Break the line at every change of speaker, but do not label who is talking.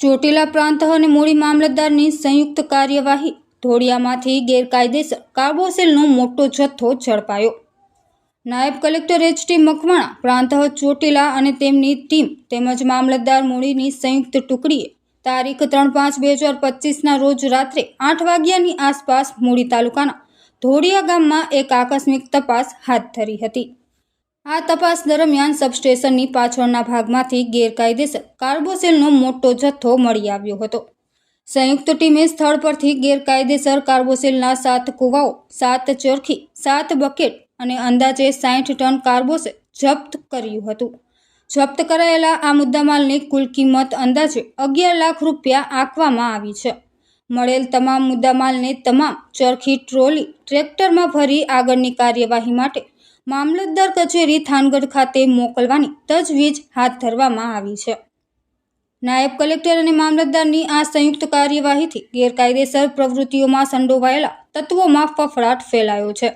ચોટીલા પ્રાંત અને મૂળી મામલતદારની સંયુક્ત કાર્યવાહી. ધોળિયામાંથી ગેરકાયદેસર કાર્બોસેલનો મોટો જથ્થો ઝડપાયો. નાયબ કલેક્ટર એચ ટી મકવાણા, પ્રાંત ચોટીલા અને તેમની ટીમ તેમજ મામલતદાર મૂળીની સંયુક્ત ટુકડીએ તારીખ ત્રણ પાંચ બે હજાર પચીસના રોજ રાત્રે આઠ વાગ્યાની આસપાસ મૂળી તાલુકાના ધોળિયા ગામમાં એક આકસ્મિક તપાસ હાથ ધરી હતી. આ તપાસ દરમિયાન સબસ્ટેશનની પાછળના ભાગમાંથી ગેરકાયદેસર કાર્બોસેલનો મોટો જથ્થો મળી આવ્યો હતો. સંયુક્ત ટીમે સ્થળ પરથી ગેરકાયદેસર કાર્બોસેલના સાત કુવાઓ, સાત ચરખી, સાત બકેટ અને અંદાજે સાઠ ટન કાર્બોસેલ જપ્ત કર્યું હતું. જપ્ત કરાયેલા આ મુદ્દામાલની કુલ કિંમત અંદાજે અગિયાર લાખ રૂપિયા આંકવામાં આવી છે. મળેલ તમામ મુદ્દામાલને તમામ ચરખી ટ્રોલી ટ્રેક્ટરમાં ભરી આગળની કાર્યવાહી માટે મામલતદાર કચેરી થાનગઢ ખાતે મોકલવાની તજવીજ હાથ ધરવામાં આવી છે. નાયબ કલેક્ટર અને મામલતદારની આ સંયુક્ત કાર્યવાહીથી ગેરકાયદેસર પ્રવૃત્તિઓમાં સંડોવાયેલા તત્વોમાં ફફડાટ ફેલાયો છે.